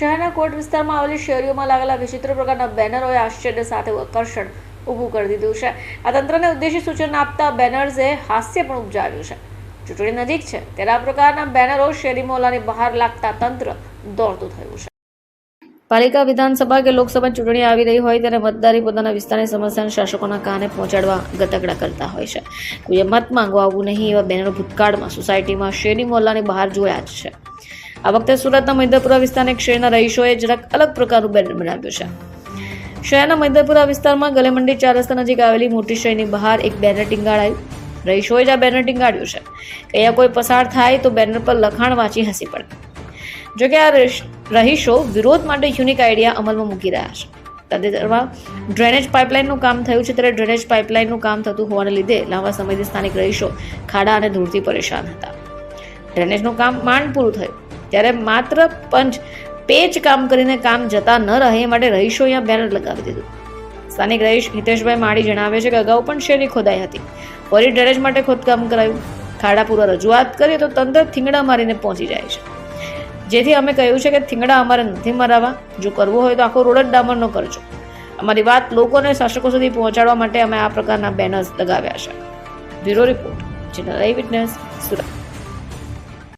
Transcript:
શહેરના કોટ વિસ્તારમાં આવેલી શેરીઓમાં લાગેલા વિચિત્ર પ્રકારના બેનરોએ આશ્ચર્ય સાથે આકર્ષણ ઊભું કરી દીધું છે. આ તંત્રને ઉદ્દેશી સૂચન આપતા બેનર્સે હાસ્ય પણ ઉપજાવ્યું છે. ચૂંટણી નજીક છે, ત્યારે આ પ્રકારના બેનરો શેરી મોહલ્લાની બહાર લાગતા તંત્ર દોડતું થયું છે. પાલિકા વિધાનસભા કે લોકસભા ચૂંટણી આવી રહી હોય ત્યારે મતદારી પોતાના વિસ્તારની સમસ્યાને શાસકોના કાને પહોંચાડવા ગતકડા કરતા હોય છે. કોઈએ મત માંગવા આવવું નહીં એવા બેનરો ભૂતકાળમાં સોસાયટીમાં શેરી મોહલ્લાની બહાર જોયા જ છે. આ વખતે સુરતના મૈદરપુરા વિસ્તારના એક રહીશોએ જરાક અલગ પ્રકારનું બેનર બનાવ્યું છે. શહેરના મૈદરપુરા વિસ્તારમાં ગલેમંડી ચાર રસ્તા નજીક આવેલી મોટી શ્રેણીની બહાર એક બેનર ટીંગાળાયું રહીશોએ જ આ બેનર ટીંગાળ્યું છે. અહીંયા કોઈ પસાર થાય તો બેનર પર લખાણ વાંચી હસી પડે. જોકે આ રહીશો વિરોધ માટે યુનિક આઈડિયા અમલમાં મૂકી રહ્યા છે. તાજેતરમાં ડ્રેનેજ પાઇપલાઇનનું કામ થયું છે ત્યારે ડ્રેનેજ પાઇપલાઇનનું કામ થતું હોવાને લીધે લાંબા સમયથી સ્થાનિક રહીશો ખાડા અને ધૂળથી પરેશાન હતા. ડ્રેનેજનું કામ માંડ પૂરું થયું. ત્યારે માત્ર પંચ પેચ કામ કરીને કામ જતા ન રહે માટે રહીશો અહીંયા બેનર લગાવી દીધું. સ્થાનિક રહીશ હિતેશભાઈ માળી જણાવે છે કે અગાઉ પણ શેરી ખોદાઈ હતી. ફરી ડ્રેનેજ માટે ખોદકામ કરાયું. ખાડા પૂરા રજૂઆત કરીએ તો તંત્ર થીંગડા મારીને પહોંચી જાય છે. જેથી અમે કહ્યું છે કે થીંગડા અમારે નથી મરાવા જો કરવો હોય તો આખો રોડ જ ડામરનો કરજો. અમારી વાત લોકોને શાસકો સુધી પહોંચાડવા માટે અમે આ પ્રકારના બેનર્સ લગાવ્યા છે. Bureau report, general witness, Surat.